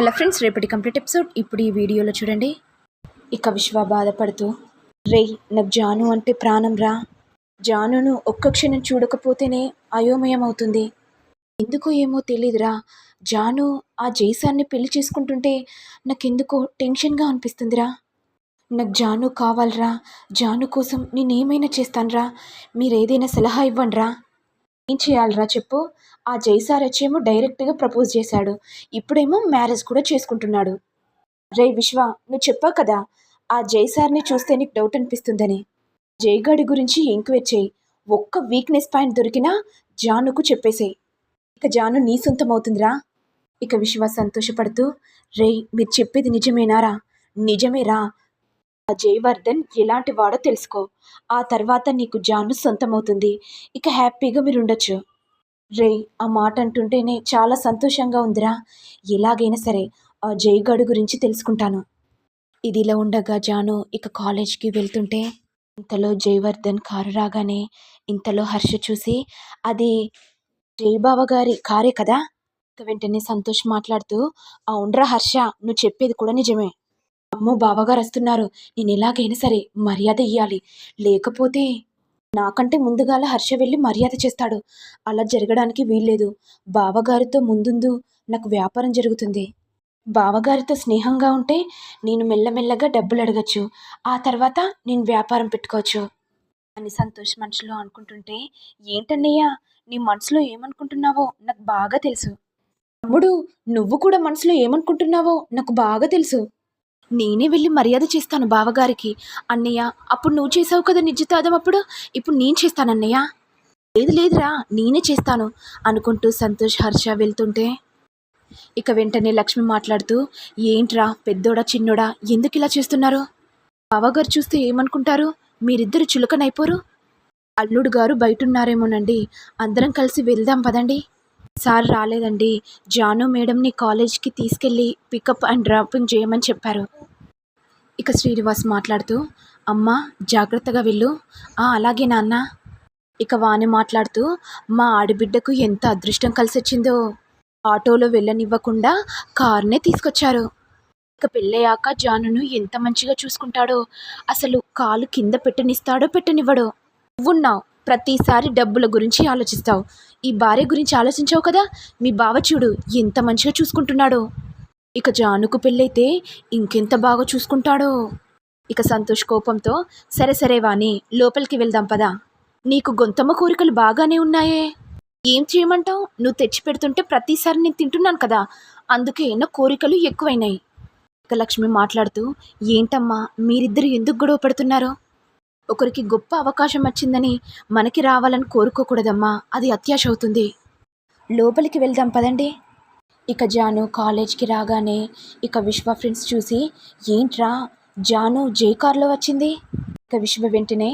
Hello friends రేపటి complete episode. ఇప్పుడు ఈ వీడియోలో చూడండి. ఇక విశ్వ బాధపడుతూ రే నాకు జాను అంటే ప్రాణం రా. జానును ఒక్క క్షణం చూడకపోతేనే అయోమయం అవుతుంది ఎందుకో ఏమో తెలియదురా జాను ఆ జైసాన్ని పెళ్ళి చేసుకుంటుంటే నాకెందుకో టెన్షన్గా అనిపిస్తుందిరా. నాకు జాను కావాలరా. జాను కోసం నేనేమైనా చేస్తానురా. మీరేదైనా సలహా ఇవ్వండిరా. ఏం చేయాలరా చెప్పు. ఆ జైసార్ వచ్చేమో డైరెక్ట్గా ప్రపోజ్ చేశాడు. ఇప్పుడేమో మ్యారేజ్ కూడా చేసుకుంటున్నాడు. రే విశ్వ నువ్వు చెప్పావు కదా ఆ జైసార్ని చూస్తే నీకు డౌట్ అనిపిస్తుందని. జైగాడి గురించి ఎంక్వైర్ చేయి. ఒక్క వీక్నెస్ పాయింట్ దొరికినా జానుకు చెప్పేసేయి. ఇక జాను నీ సొంతం అవుతుందిరా. ఇక విశ్వ సంతోషపడుతూ రే మీరు చెప్పేది నిజమేనారా? నిజమేరా? ఆ జయవర్ధన్ ఎలాంటి వాడో తెలుసుకో. ఆ తర్వాత నీకు జాను సొంతమవుతుంది ఇక హ్యాపీగా మీరు ఉండొచ్చు. రే ఆ మాట అంటుంటేనే చాలా సంతోషంగా ఉందిరా. ఎలాగైనా సరే ఆ జయగాడు గురించి తెలుసుకుంటాను. ఇదిలా ఉండగా జాను ఇక కాలేజ్కి వెళ్తుంటే ఇంతలో జయవర్ధన్ కారు రాగానే ఇంతలో హర్ష చూసి అది జయబావ గారి కారే కదా? ఇక వెంటనే సంతోష్ మాట్లాడుతూ అవునరా హర్ష నువ్వు చెప్పేది కూడా నిజమే. అమ్మో బావగారు వస్తున్నారు నేను ఎలాగైనా సరే మర్యాద ఇయ్యాలి. లేకపోతే నాకంటే ముందుగాల హర్ష వెళ్ళి మర్యాద చేస్తాడు. అలా జరగడానికి వీల్లేదు. బావగారితో ముందుందు నాకు వ్యాపారం జరుగుతుంది. బావగారితో స్నేహంగా ఉంటే నేను మెల్లమెల్లగా డబ్బులు అడగచ్చు. ఆ తర్వాత నేను వ్యాపారం పెట్టుకోవచ్చు. అని సంతోష్ మనసులో అనుకుంటుంటే ఏంటన్నయ్యా నీ మనసులో ఏమనుకుంటున్నావో నాకు బాగా తెలుసు. తమ్ముడు నువ్వు కూడా మనసులో ఏమనుకుంటున్నావో నాకు బాగా తెలుసు. నేనే వెళ్ళి మర్యాద చేస్తాను బావగారికి. అన్నయ్య అప్పుడు నువ్వు చేసావు కదా నిశ్చితార్థం అప్పుడు? ఇప్పుడు నేను చేస్తాను అన్నయ్య. లేదు లేదురా నేనే చేస్తాను అనుకుంటూ సంతోష్ హర్ష వెళ్తుంటే ఇక వెంటనే లక్ష్మి మాట్లాడుతూ ఏంట్రా పెద్దోడా చిన్నోడా ఎందుకు ఇలా చేస్తున్నారు? బావగారు చూస్తే ఏమనుకుంటారు? మీరిద్దరు చులకనైపోరు? అల్లుడు గారు బయటున్నారేమోనండి. అందరం కలిసి వెళ్దాం పదండి. సార్ రాలేదండి. జాను మేడంని కాలేజ్కి తీసుకెళ్ళి పికప్ అండ్ డ్రాపింగ్ చేయమని చెప్పారు. ఇక శ్రీనివాస్ మాట్లాడుతూ అమ్మా జాగ్రత్తగా వెళ్ళు. "ఆ, అలాగే నాన్న. ఇక వాణి మాట్లాడుతూ మా ఆడబిడ్డకు ఎంత అదృష్టం కలిసి వచ్చిందో ఆటోలో వెళ్ళనివ్వకుండా కార్నే తీసుకొచ్చారు. ఇక పెళ్ళయ్యాక జానును ఎంత మంచిగా చూసుకుంటాడో అసలు కాలు కింద పెట్టనిస్తాడో పెట్టనివ్వడో. నువ్వున్నావు. ప్రతిసారి డబ్బుల గురించి ఆలోచిస్తావు. ఈ భార్య గురించి ఆలోచించావు కదా? మీ బావ చూడు ఎంత మంచిగా చూసుకుంటున్నాడో. ఇక జానుకు పెళ్ళైతే ఇంకెంత బాగా చూసుకుంటాడో. ఇక సంతోష్ కోపంతో సరే సరే వాణి లోపలికి వెళ్దాం పదా. నీకు గొంతమ్మ కోరికలు బాగానే ఉన్నాయే. ఏం చేయమంటావు? నువ్వు తెచ్చి పెడుతుంటే ప్రతిసారి నేను తింటున్నాను కదా. అందుకే నా కోరికలు ఎక్కువైనాయి. ఇక లక్ష్మి మాట్లాడుతూ ఏంటమ్మా మీరిద్దరు ఎందుకు గొడవ పడుతున్నారో? ఒకరికి గొప్ప అవకాశం వచ్చిందని మనకి రావాలని కోరుకోకూడదమ్మా. అది అత్యాశ అవుతుంది. లోపలికి వెళ్దాం పదండి. ఇక జాను కాలేజ్కి రాగానే ఇక విశ్వ ఫ్రెండ్స్ చూసి ఏంట్రా? జాను జే కార్లో వచ్చింది? ఇక విశ్వ వెంటనే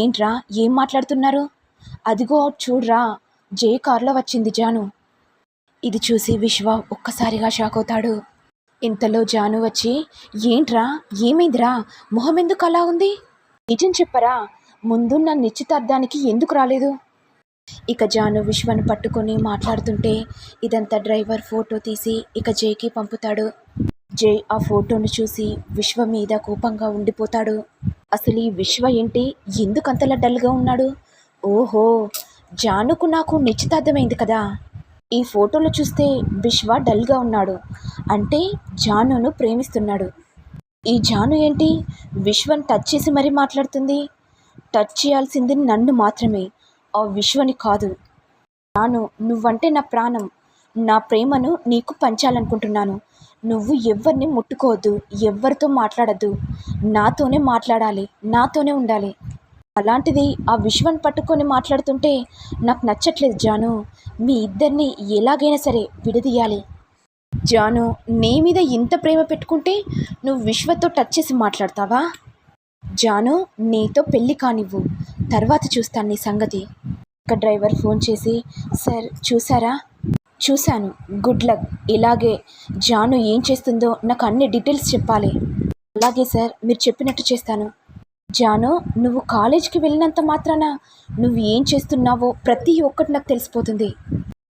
ఏంట్రా? ఏం మాట్లాడుతున్నారు? అదిగో చూడ్రా. జే కార్లో వచ్చింది జాను. ఇది చూసి విశ్వ ఒక్కసారిగా షాక్ అవుతాడు. ఇంతలో జాను వచ్చి ఏంట్రా? ఏమైందిరా? మొహం ఎందుకు అలా ఉంది? నిజం చెప్పరా? ముందున్న నిశ్చితార్థానికి ఎందుకు రాలేదు? ఇక జాను విశ్వను పట్టుకొని మాట్లాడుతుంటే ఇదంతా డ్రైవర్ ఫోటో తీసి ఇక జైకి పంపుతాడు. జై ఆ ఫోటోను చూసి విశ్వ మీద కోపంగా ఉండిపోతాడు. అసలు ఈ విశ్వ ఏంటి? ఎందుకంతలా డల్గా ఉన్నాడు? ఓహో జానుకు నాకు నిశ్చితార్థమైంది కదా. ఈ ఫోటోలో చూస్తే విశ్వ డల్గా ఉన్నాడు. అంటే జానును ప్రేమిస్తున్నాడు. ఈ జాను ఏంటి? విశ్వని టచ్ చేసి మరీ మాట్లాడుతుంది. టచ్ చేయాల్సింది నన్ను మాత్రమే. ఆ విశ్వని కాదు. జాను నువ్వంటే నా ప్రాణం. నా ప్రేమను నీకు పంచాలనుకుంటున్నాను. నువ్వు ఎవరిని ముట్టుకోవద్దు ఎవరితో మాట్లాడద్దు. నాతోనే మాట్లాడాలి నాతోనే ఉండాలి. అలాంటిది ఆ విశ్వన్ పట్టుకొని మాట్లాడుతుంటే నాకు నచ్చట్లేదు జాను. మీ ఇద్దరిని ఎలాగైనా సరే విడదీయాలి. జాను నీ మీద ఇంత ప్రేమ పెట్టుకుంటే నువ్వు విశ్వతో టచ్ చేసి మాట్లాడతావా? జాను నీతో పెళ్ళి కానివ్వు. తర్వాత చూస్తాను నీ సంగతి. ఒక డ్రైవర్ ఫోన్ చేసి సార్ చూసారా చూశాను. Good luck. ఇలాగే జాను ఏం చేస్తుందో నాకు అన్ని డీటెయిల్స్ చెప్పాలి. అలాగే సార్ మీరు చెప్పినట్టు చేస్తాను. జాను నువ్వు కాలేజీకి వెళ్ళినంత మాత్రాన నువ్వు ఏం చేస్తున్నావో ప్రతి ఒక్కటి నాకు తెలిసిపోతుంది.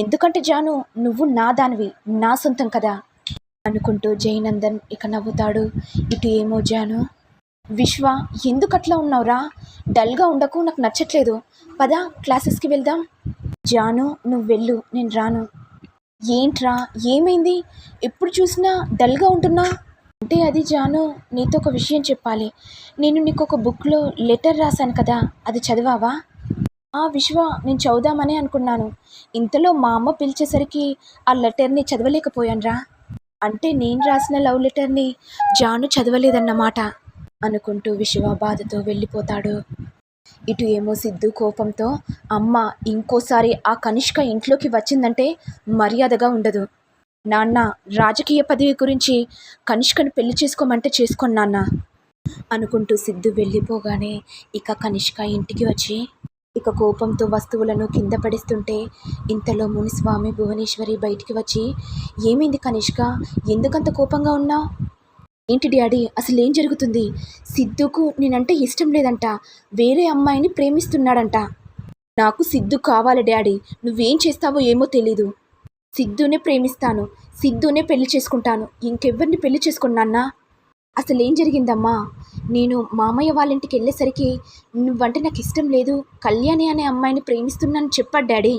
ఎందుకంటే జాను నువ్వు నా దానివి నా సొంతం కదా. అనుకుంటూ జయనందన్ ఇక నవ్వుతాడు. ఇటు ఏమో జాను. విశ్వ ఎందుకట్లా ఉన్నావురా? డల్గా ఉండకు నాకు నచ్చట్లేదు. పద క్లాసెస్కి వెళ్దాం. జాను నువ్వు వెళ్ళు నేను రాను. ఏంట్రా ఏమైంది? ఎప్పుడు చూసినా డల్గా ఉంటున్నా? అంటే అది జాను నీతో ఒక విషయం చెప్పాలి. నేను నీకు ఒక బుక్లో లెటర్ రాశాను కదా అది చదివావా? ఆ విశ్వ నేను చదువుదామని అనుకున్నాను. ఇంతలో మా అమ్మ పిలిచేసరికి ఆ లెటర్ని చదవలేకపోయానురా. అంటే నేను రాసిన లవ్ లెటర్ని జాను చదవలేదన్నమాట అనుకుంటూ విశ్వ బాధతో వెళ్ళిపోతాడు. ఇటు ఏమో సిద్ధు కోపంతో అమ్మ ఇంకోసారి ఆ కనిష్క ఇంట్లోకి వచ్చిందంటే మర్యాదగా ఉండదు. నాన్న రాజకీయ పదవి గురించి కనిష్కను పెళ్ళి చేసుకోమంటే చేసుకోను నాన్న అనుకుంటూ సిద్ధు వెళ్ళిపోగానే ఇక కనిష్క ఇంటికి వచ్చి ఇక కోపంతో వస్తువులను కింద పడిస్తుంటే ఇంతలో మునిస్వామి భువనేశ్వరి బయటికి వచ్చి ఏమైంది కనిష్క? ఎందుకంత కోపంగా ఉన్నావు ఏంటి డాడీ? అసలు ఏం జరుగుతుంది? సిద్ధుకు నేనంటే ఇష్టం లేదంట. వేరే అమ్మాయిని ప్రేమిస్తున్నాడంట. నాకు సిద్ధు కావాలి డాడీ. నువ్వేం చేస్తావో ఏమో తెలీదు. సిద్ధునే ప్రేమిస్తాను. సిద్ధునే పెళ్ళి చేసుకుంటాను. ఇంకెవ్వరిని పెళ్ళి చేసుకున్నానా అసలు ఏం జరిగిందమ్మా? నేను మామయ్య వాళ్ళ ఇంటికి వెళ్ళేసరికి నువ్వంటే నాకు ఇష్టం లేదు. కళ్యాణి అనే అమ్మాయిని ప్రేమిస్తున్నాను చెప్పాడు డాడీ.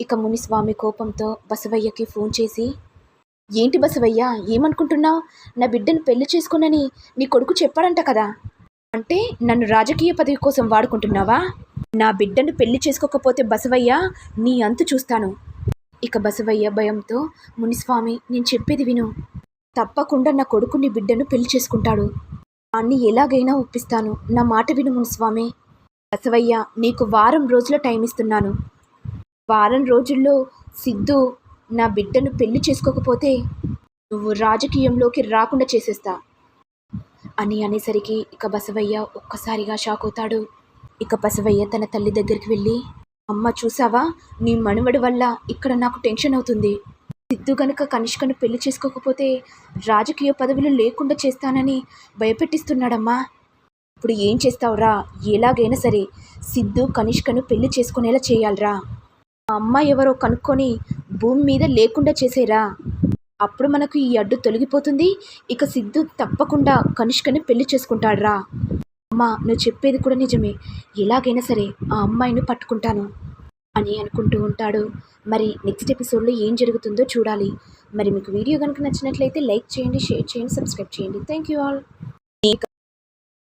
ఇక మునిస్వామి కోపంతో బసవయ్యకి ఫోన్ చేసి ఏంటి బసవయ్య ఏమనుకుంటున్నావు? నా బిడ్డను పెళ్ళి చేసుకునని నీ కొడుకు చెప్పాడంట కదా. అంటే నన్ను రాజకీయ పదవి కోసం వాడుకుంటున్నావా? నా బిడ్డను పెళ్ళి చేసుకోకపోతే బసవయ్య నీ అంతు చూస్తాను. ఇక బసవయ్య భయంతో మునిస్వామి నేను చెప్పేది విను. తప్పకుండా నా కొడుకుని బిడ్డను పెళ్ళి చేసుకుంటాడు. అన్ని ఎలాగైనా ఒప్పిస్తాను. నా మాట విను మునిస్వామి బసవయ్య నీకు వారం రోజుల టైం ఇస్తున్నాను వారం రోజుల్లో సిద్ధు నా బిడ్డను పెళ్ళి చేసుకోకపోతే నువ్వు రాజకీయంలోకి రాకుండా చేసేస్తా. అని అనేసరికి ఇక బసవయ్య ఒక్కసారిగా షాక్ అవుతాడు. ఇక బసవయ్య తన తల్లి దగ్గరికి వెళ్ళి అమ్మ చూసావా? నీ మనువడి వల్ల ఇక్కడ నాకు టెన్షన్ అవుతుంది. సిద్ధు గనుక కనిష్కను పెళ్ళి చేసుకోకపోతే రాజకీయ పదవులు లేకుండా చేస్తానని భయపెట్టిస్తున్నాడమ్మా. ఇప్పుడు ఏం చేస్తావురా? ఎలాగైనా సరే సిద్ధు కనిష్కను పెళ్ళి చేసుకునేలా చేయాలిరా. మా అమ్మాయి ఎవరో కనుక్కొని భూమి మీద లేకుండా చేసేరా. అప్పుడు మనకు ఈ అడ్డు తొలగిపోతుంది. ఇక సిద్ధు తప్పకుండా కనిష్కని పెళ్ళి చేసుకుంటాడురా. అమ్మా నువ్వు చెప్పేది కూడా నిజమే. ఎలాగైనా సరే ఆ అమ్మాయిని పట్టుకుంటాను. అని అనుకుంటూ ఉంటాడు. మరి నెక్స్ట్ ఎపిసోడ్లో ఏం జరుగుతుందో చూడాలి. మరి మీకు వీడియో కనుక నచ్చినట్లయితే లైక్ చేయండి షేర్ చేయండి సబ్స్క్రైబ్ చేయండి. Thank you all